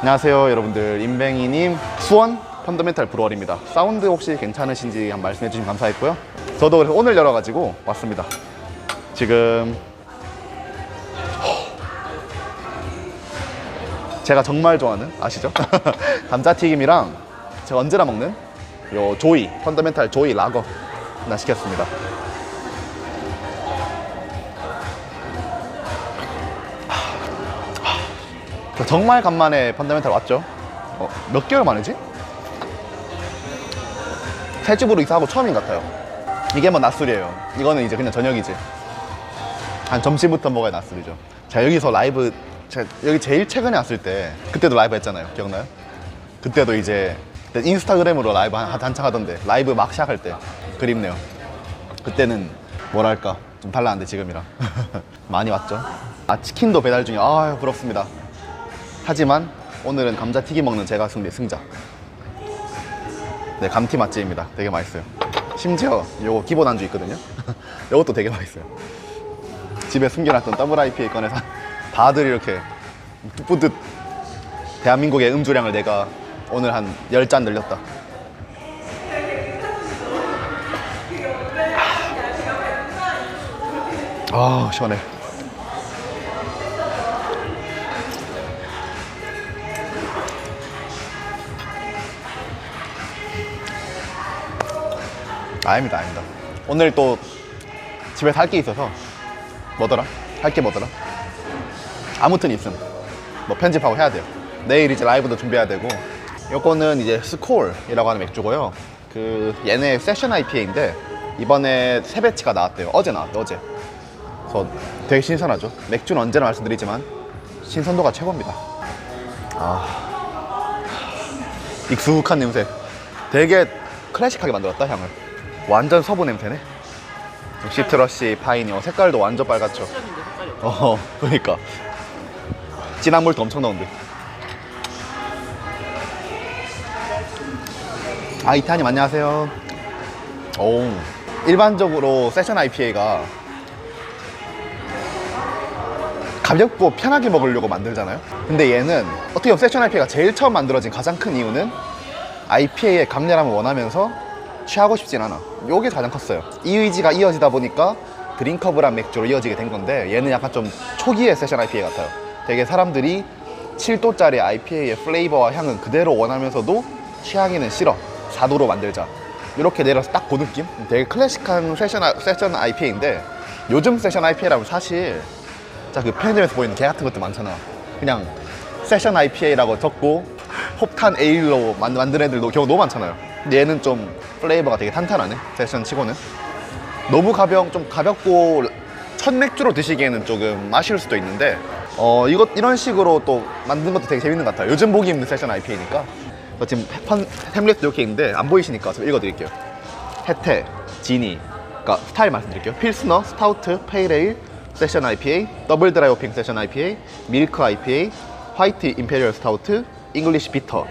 안녕하세요 여러분들. 임뱅이님 수원 펀더멘탈 브루얼입니다. 사운드 혹시 괜찮으신지 한 말씀해 주시면 감사했고요. 저도 오늘 열어가지고 왔습니다. 지금 제가 정말 좋아하는 아시죠? 감자튀김이랑 제가 언제나 먹는 요 조이 펀더멘탈 조이 라거 하나 시켰습니다 정말 간만에 펀더멘탈 왔죠. 어, 몇 개월 만이지? 새 집으로 이사하고 처음인 것 같아요. 이게 뭐 낮술이에요. 이거는 이제 그냥 저녁이지. 한 점심부터 먹어야 낮술이죠. 자 여기서 라이브 여기 제일 최근에 왔을 때 그때도 라이브 했잖아요. 기억나요? 그때도 이제 인스타그램으로 라이브 한, 한창 하던데 라이브 막 시작할 때 그립네요. 그때는 뭐랄까 좀 달랐는데 지금이랑 많이 왔죠. 아 치킨도 배달 중에 아 부럽습니다. 하지만 오늘은 감자튀김 먹는 제가 승리 승자. 네, 감튀 맛집입니다. 되게 맛있어요. 심지어 요거 기본 안주 있거든요. 요것도 되게 맛있어요. 집에 숨겨놨던 더블 IPA 꺼내서 다들 이렇게 뿌듯 대한민국의 음주량을 내가 오늘 한 10잔 늘렸다. 아, 시원해. 아닙니다, 아닙니다. 오늘 또 집에서 할게 있어서 뭐더라? 할 게 뭐더라? 아무튼 있음. 뭐 편집하고 해야 돼요. 내일 이제 라이브도 준비해야 되고. 요거는 이제 스콜이라고 하는 맥주고요. 그 얘네 세션 IPA인데 이번에 새 배치가 나왔대요. 어제 나왔대, 어제. 그래서 되게 신선하죠. 맥주는 언제나 말씀드리지만 신선도가 최고입니다. 아, 익숙한 냄새. 되게 클래식하게 만들었다 향을. 완전 서부 냄새네. 시트러시 파인이 어, 색깔도 완전 빨갛죠. 어, 그러니까 진한 물도 엄청 넣은데. 아 이타님 안녕하세요. 오, 일반적으로 세션 IPA가 가볍고 편하게 먹으려고 만들잖아요. 근데 얘는 어떻게 보면 세션 IPA가 제일 처음 만들어진 가장 큰 이유는 IPA의 강렬함을 원하면서 취하고 싶진 않아. 요게 가장 컸어요. 이 의지가 이어지다 보니까 드링커블한 맥주로 이어지게 된 건데 얘는 약간 좀 초기의 세션 IPA 같아요. 되게 사람들이 7도짜리 IPA의 플레이버와 향은 그대로 원하면서도 취하기는 싫어. 4도로 만들자. 이렇게 내려서 딱 그 느낌? 되게 클래식한 세션, 아- 세션 IPA인데 요즘 세션 IPA라면 사실 자그 편의점에서 보이는 개 같은 것도 많잖아. 그냥 세션 IPA라고 적고 폭탄 에일로 만- 만든 애들도 경우 너무 많잖아요. 얘는 좀 플레이버가 되게 탄탄하네. 세션 치고는 너무 가벼운 좀 가볍고 첫 맥주로 드시기에는 조금 아쉬울 수도 있는데 어 이것 이런 식으로 또 만든 것도 되게 재밌는 것 같아요. 요즘 보기 힘든 세션 IPA니까 지금 펀, 템릿도 이렇게 있는데 안 보이시니까 좀 읽어드릴게요. 혜태, 지니, 그러니까 스타일 말씀드릴게요. 필스너, 스타우트, 페이레일, 세션 IPA, 더블 드라이 호핑 세션 IPA, 밀크 IPA, 화이트 임페리얼 스타우트, 잉글리시 비터,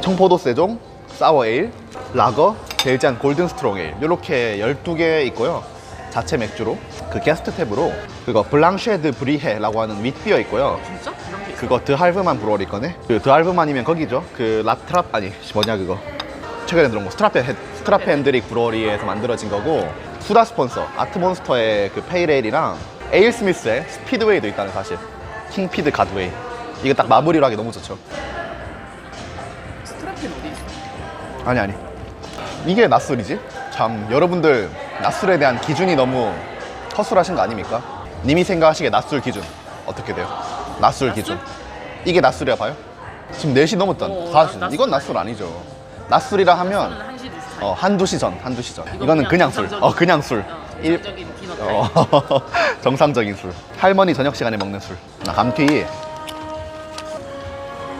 청포도 세종, 사워 에일, 라거, 벨지안 골든 스트롱 에일 이렇게 12개 있고요. 자체 맥주로 그 게스트 탭으로 그거 블랑쉐드 브리헤라고 하는 윗비어 있고요. 진짜? 그거 드할브만 브로리 거네. 그 드할브만이면 거기죠. 그 라트랍 아니 뭐냐 그거. 최근에 들어온 거 스트라페 핸드릭 브로리에서 만들어진 거고 수다 스폰서 아트몬스터의 그 페이레일이랑 에일 스미스의 스피드웨이도 있다는 사실. 킹피드 가드웨이. 이거 딱 마무리로 하기 너무 좋죠. 아니 아니. 이게 낯술이지? 참 여러분들 낯술에 대한 기준이 너무 허술하신 거 아닙니까? 님이 생각하시기에 낯술 기준 어떻게 돼요? 낯술 기준. 이게 낯술이야 봐요? 지금 4시 넘었다. 어, 사실 낯- 이건 낯술 아니죠. 낯술이라 하면 한시. 어, 한두 시 전, 한두 시전. 이거 이거는 그냥 술. 정상적인- 어, 그냥 술. 어, 일- 정상적인 피넛 타입. 어, 정상적인 술. 할머니 저녁 시간에 먹는 술. 아, 감튀.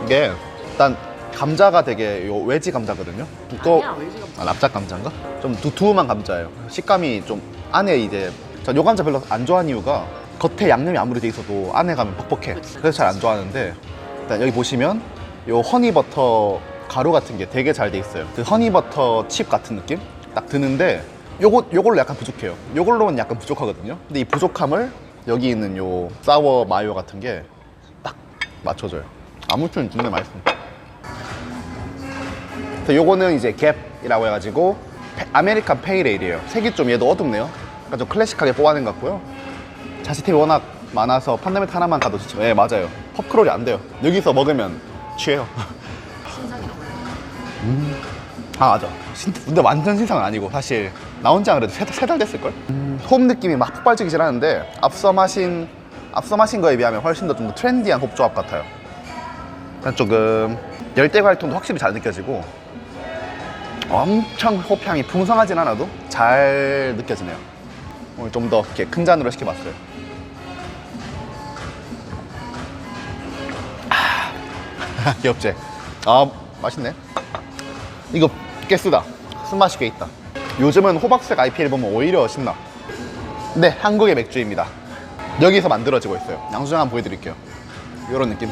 이게 일단 감자가 되게 요 외지 감자거든요. 두꺼. 아니야, 외지 감자. 아, 납작 감자인가? 좀 두툼한 감자예요. 식감이 좀 안에 이제 전요 감자 별로 안 좋아하는 이유가 겉에 양념이 아무리 돼 있어도 안에 가면 퍽퍽해. 그래서 잘 안 좋아하는데 일단 여기 보시면 요 허니 버터 가루 같은 게 되게 잘 돼 있어요. 그 허니 버터 칩 같은 느낌 딱 드는데 요거 요걸로 약간 부족해요. 요걸로는 약간 부족하거든요. 근데 이 부족함을 여기 있는 요 사워 마요 같은 게 딱 맞춰줘요. 아무튼 진짜 맛있어. 그래 서 요거는 이제 갭이라고 해가지고 페- 아메리칸 페이레일이에요. 색이 좀 얘도 어둡네요. 그러니까 좀 클래식하게 뽑아낸 것 같고요. 자시템이 워낙 많아서 판다메트 하나만 가도 좋죠. 네 맞아요. 펍크롤이 안 돼요. 여기서 먹으면 취해요. 신상이라고. 아 맞아. 신- 근데 완전 신상은 아니고 사실 나온 지안 그래도 세달 됐을걸? 음, 홈 느낌이 막 폭발적이진 않은데 앞서 마신 앞서 마신 거에 비하면 훨씬 더 좀 더 트렌디한 홉 조합 같아요. 조금 열대 활동도 확실히 잘 느껴지고 엄청 호향이 풍성하진 않아도 잘 느껴지네요. 오늘 좀 더 이렇게 큰 잔으로 시켜봤어요. 아, 귀엽지? 아 맛있네. 이거 꽤 쓰다. 쓴맛이 꽤 있다. 요즘은 호박색 IPA를 보면 오히려 신나. 네, 한국의 맥주입니다. 여기서 만들어지고 있어요. 양수장 한번 보여드릴게요. 이런 느낌.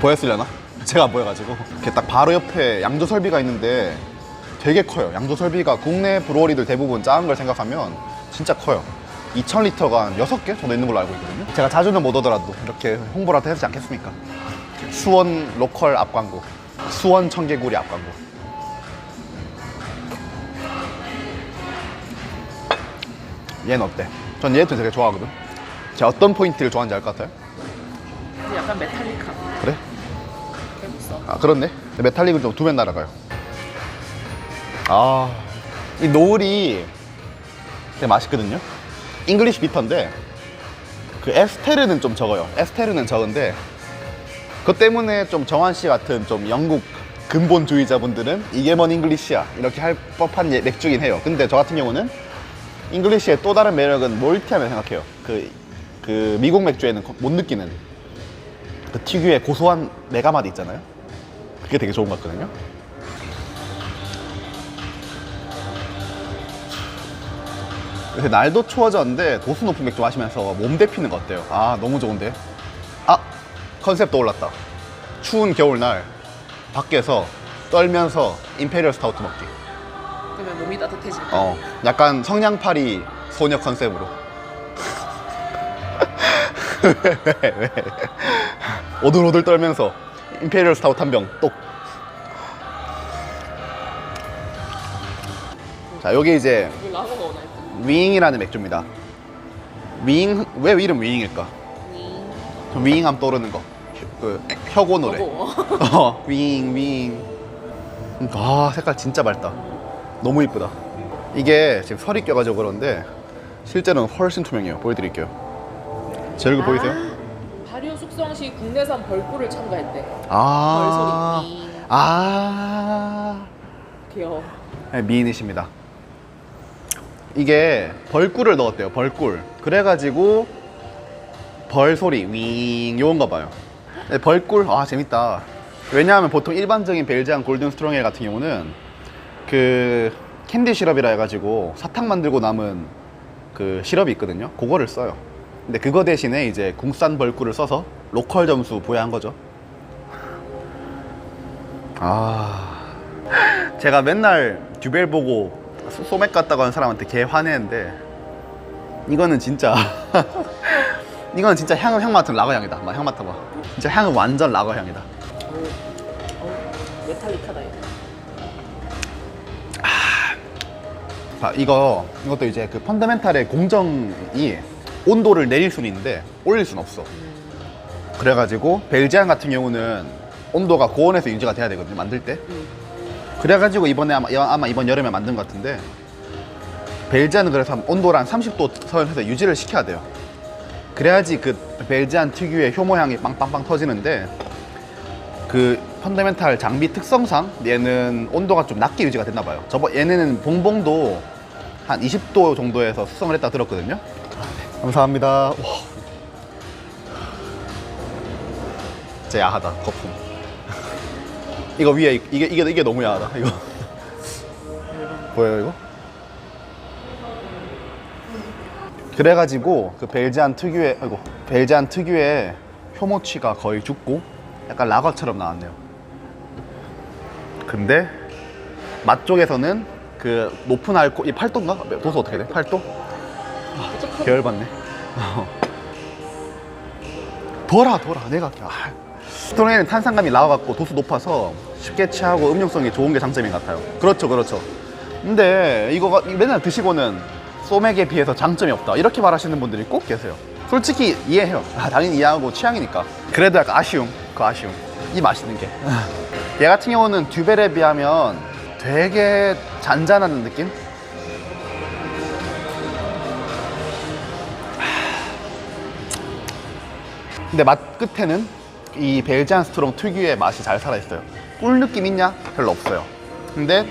보였으려나? 제가 안 보여가지고. 이렇게 딱 바로 옆에 양조 설비가 있는데 되게 커요. 양조 설비가 국내 브루어리들 대부분 작은 걸 생각하면 진짜 커요. 2,000리터가 한 6개 정도 있는 걸로 알고 있거든요. 제가 자주는 못 오더라도 이렇게 홍보라도 해주지 않겠습니까? 수원 로컬 앞 광고. 수원 청개구리 앞 광고. 얘는 어때? 전 얘도 되게 좋아하거든. 제가 어떤 포인트를 좋아하는지 알 것 같아요? 약간 메탈리카. 그래? 아 그렇네. 메탈릭은 좀 두면 날아가요. 아이 노을이 되게 맛있거든요. 잉글리시 비터인데 그 에스테르는 좀 적어요. 에스테르는 적은데 그것 때문에 좀 정한 씨 같은 좀 영국 근본주의자분들은 이게 뭔 잉글리시야? 이렇게 할 법한 예- 맥주긴 해요. 근데 저 같은 경우는 잉글리시의 또 다른 매력은 몰티하면 생각해요. 그, 그 미국 맥주에는 거- 못 느끼는 그 특유의 고소한 메가맛 있잖아요. 그게 되게 좋은 것 같거든요. 요새 날도 추워졌는데 도수 높은 맥주 마시면서 몸 데피는 거 어때요? 아 너무 좋은데? 아 컨셉 떠올랐다. 추운 겨울날 밖에서 떨면서 임페리얼 스타우트 먹기. 그러면 몸이 따뜻해질 거. 어 약간 성냥팔이 소녀 컨셉으로. 왜, 왜? 오들오들 떨면서 임페리얼 스타우트 한 병 똑. 자, 여기 이제 오나. 윙이라는 맥주입니다. 윙, 왜 이름 윙일까? 좀 윙함 떠오르는 거. 그 혁오 노래. 어. 어, 윙, 윙. 아, 색깔 진짜 맑다. 너무 이쁘다. 이게 지금 설이 껴가지고 그런데 실제로는 훨씬 투명해요. 보여드릴게요. 제 얼굴 보이세요? 발효 숙성 시 국내산 벌꿀을 첨가했대. 아, 벌소리. 아, 귀여워. 네, 미인이십니다. 이게 벌꿀을 넣었대요. 벌꿀. 그래가지고 벌 소리 윙 요건가 봐요. 네, 벌꿀 아 재밌다. 왜냐하면 보통 일반적인 벨지안 골든 스트롱엘 같은 경우는 그 캔디 시럽이라 해가지고 사탕 만들고 남은 그 시럽이 있거든요. 그거를 써요. 근데 그거 대신에 이제 국산 벌꿀을 써서 로컬 점수 부여한 거죠. 아. 제가 맨날 듀벨 보고 소- 소맥 같다고 하는 사람한테 개 화내는데 이거는 진짜 이거는 진짜 향은 향 맡은 라거 향이다. 막 향 맡아봐. 진짜 향은 완전 라거 향이다. 어, 어, 메탈리카다 이거. 자, 이거 이것도 이제 그 펀더멘탈의 공정이 온도를 내릴 수는 있는데 올릴 수는 없어. 그래가지고 벨지안 같은 경우는 온도가 고온에서 유지가 돼야 되거든요. 만들 때. 음. 그래가지고 이번에 아마, 아마 이번 여름에 만든 것 같은데 벨지안은 그래서 한 온도를 한 30도 선에서 유지를 시켜야 돼요. 그래야지 그 벨지안 특유의 효모 향이 빵빵빵 터지는데 그 펀더멘탈 장비 특성상 얘는 온도가 좀 낮게 유지가 됐나 봐요. 저번 얘네는 봉봉도 한 20도 정도에서 숙성을 했다 들었거든요. 감사합니다. 와. 진짜 야하다 거품. 이거 위에 이게 이게 이게 너무 야하다. 이거 보여요 이거? 그래가지고 그 벨지안 특유의 아이고 벨지안 특유의 효모치가 거의 죽고 약간 라거처럼 나왔네요. 근데 맛 쪽에서는 그 높은 알코올 이 8도인가? 도수 어떻게 돼? 8도? 계열받네. 돌아 돌아 내가 아. 스트롱에는 탄산감이 나와갖고 도수 높아서 쉽게 취하고 음용성이 좋은 게 장점인 것 같아요. 그렇죠 그렇죠. 근데 이거 맨날 드시고는 소맥에 비해서 장점이 없다. 이렇게 말하시는 분들이 꼭 계세요. 솔직히 이해해요. 아, 당연히 이해하고 취향이니까. 그래도 약간 아쉬움 그 아쉬움. 이 맛있는 게. 얘 같은 경우는 듀벨에 비하면 되게 잔잔한 느낌? 근데 맛 끝에는 이 벨지안 스트롱 특유의 맛이 잘 살아있어요. 꿀 느낌 있냐? 별로 없어요. 근데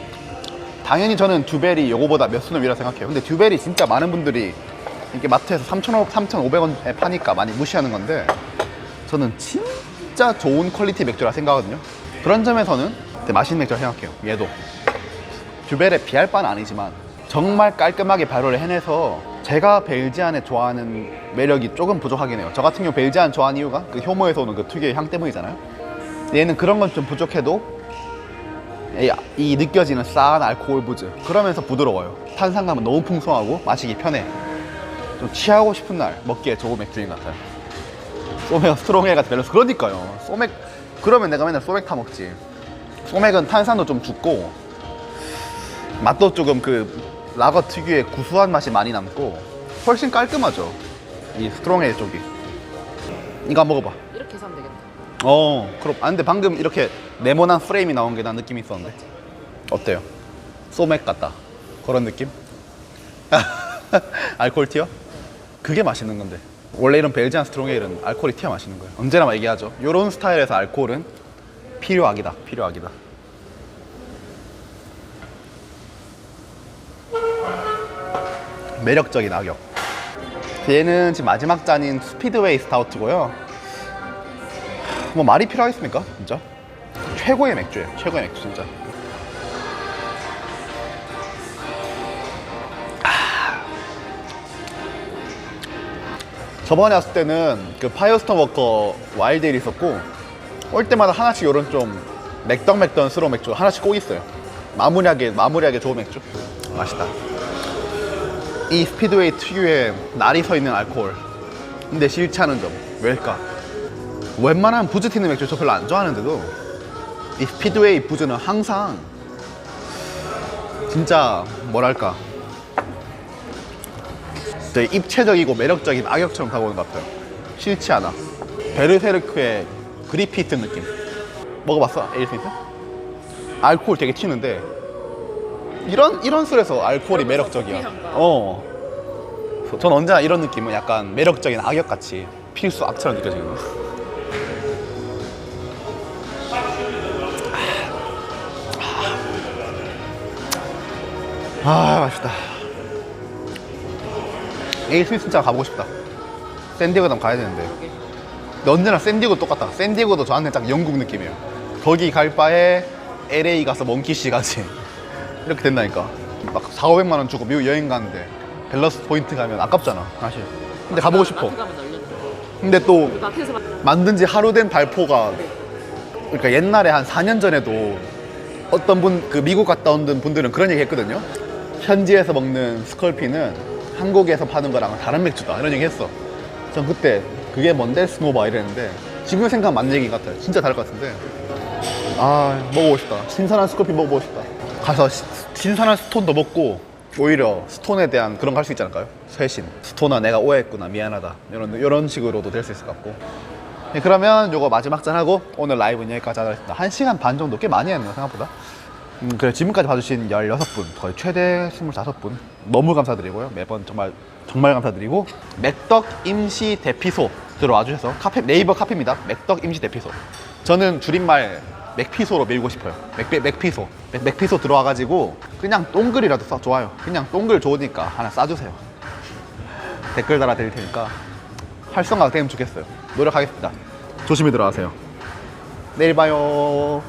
당연히 저는 듀벨이 요거보다 몇 수는 위라 생각해요. 근데 듀벨이 진짜 많은 분들이 이렇게 마트에서 3,500원에 파니까 많이 무시하는 건데 저는 진짜 좋은 퀄리티 맥주라 생각하거든요. 그런 점에서는 맛있는 맥주라 생각해요. 얘도. 듀벨에 비할 바는 아니지만 정말 깔끔하게 발효를 해내서 제가 벨지안에 좋아하는 매력이 조금 부족하긴 해요. 저 같은 경우 벨지안 좋아하는 이유가 그 효모에서 오는 그 특유의 향 때문이잖아요. 얘는 그런 건 좀 부족해도 이, 이 느껴지는 싸한 알코올 부즈 그러면서 부드러워요. 탄산감은 너무 풍성하고 마시기 편해. 좀 취하고 싶은 날 먹기에 좋은 맥주인 것 같아요. 소맥 스트롱해 같은 밸런스 그러니까요. 소맥 그러면 내가 맨날 소맥 타 먹지. 소맥은 탄산도 좀 죽고 맛도 조금 그 라거 특유의 구수한 맛이 많이 남고 훨씬 깔끔하죠. 이 스트롱의 쪽이. 이거 한번 먹어봐. 이렇게 사면 되겠다. 어, 그럼. 아, 근데 방금 이렇게 네모난 프레임이 나온 게 난 느낌이 있었는데. 어때요? 소맥 같다. 그런 느낌? 알코올 티어? 그게 맛있는 건데. 원래 이런 벨지안 스트롱에일은 알코올이 튀어 맛있는 거예요. 언제나 얘기하죠. 이런 스타일에서 알코올은 필요악이다. 필요악이다. 매력적인 악역. 얘는 지금 마지막 잔인 스피드웨이 스타우트고요. 뭐 말이 필요하겠습니까? 진짜 최고의 맥주예요. 최고의 맥주 진짜. 아. 저번에 왔을 때는 그 파이어스톤 워커 와일드일 있었고 올 때마다 하나씩 이런 좀 맥덕맥덕스러운 맥주 하나씩 꼭 있어요. 마무리하게 마무리하게 좋은 맥주. 맛있다. 이 스피드웨이 특유의 날이 서 있는 알코올. 근데 싫지 않은 점 왜일까? 웬만한 부즈 튀는 맥주 저 별로 안 좋아하는데도 이 스피드웨이 부즈는 항상 진짜 뭐랄까 되게 입체적이고 매력적인 악역처럼 다가오는 것 같아요 싫지 않아 베르세르크의 그리피트 느낌 먹어봤어? 에일스미스? 알코올 되게 튀는데 이런 이런 술에서 알코올이 매력적이야. 어. 전 언제나 이런 느낌은 약간 매력적인 악역 같이 필수 악처럼 느껴지거든요 아 맛있다. 에이스 진짜 가보고 싶다. 샌디에고도 한번 가야 되는데. 근데 언제나 샌디에고 똑같다. 샌디에고도 저한테 딱 영국 느낌이에요. 거기 갈 바에 LA 가서 몽키시 가지 이렇게 된다니까 막 4, 500만 원 주고 미국 여행 가는데 밸런스 포인트 가면 아깝잖아 사실 근데 가보고 싶어 널렸는데. 근데 또 마트에서 만- 만든 지 하루 된 발포가 그러니까 옛날에 한 4년 전에도 어떤 분 그 미국 갔다 온 분들은 그런 얘기 했거든요. 현지에서 먹는 스컬피는 한국에서 파는 거랑 다른 맥주다 이런 얘기 했어. 전 그때 그게 뭔데 스노바 이랬는데 지금 생각하면 맞는 얘기 같아요. 진짜 다를 것 같은데. 아 먹어보고 싶다. 신선한 스컬피 먹어보고 싶다. 가서 시- 신선한 스톤도 먹고 오히려 스톤에 대한 그런 거 할 수 있지 않을까요? 쇄신. 스톤아 내가 오해했구나 미안하다 이런 이런 식으로도 될 수 있을 것 같고. 네, 그러면 요거 마지막 잔하고 오늘 라이브는 여기까지 하겠습니다. 1시간 반 정도 꽤 많이 했네요, 생각보다. 음, 그래, 지금까지 봐주신 16분, 거의 최대 25분. 너무 감사드리고요. 매번 정말, 정말 감사드리고. 맥덕 임시 대피소 들어와 주셔서 카페, 네이버 카페입니다. 맥덕 임시 대피소. 저는 줄임말 맥피소로 밀고 싶어요. 맥, 맥, 맥피소. 맥, 맥피소 들어와가지고 그냥 동글이라도 써, 좋아요. 그냥 동글 좋으니까 하나 싸주세요. 댓글 달아 드릴 테니까 활성화가 되면 좋겠어요. 노력하겠습니다. 조심히 들어가세요. 내일 봐요.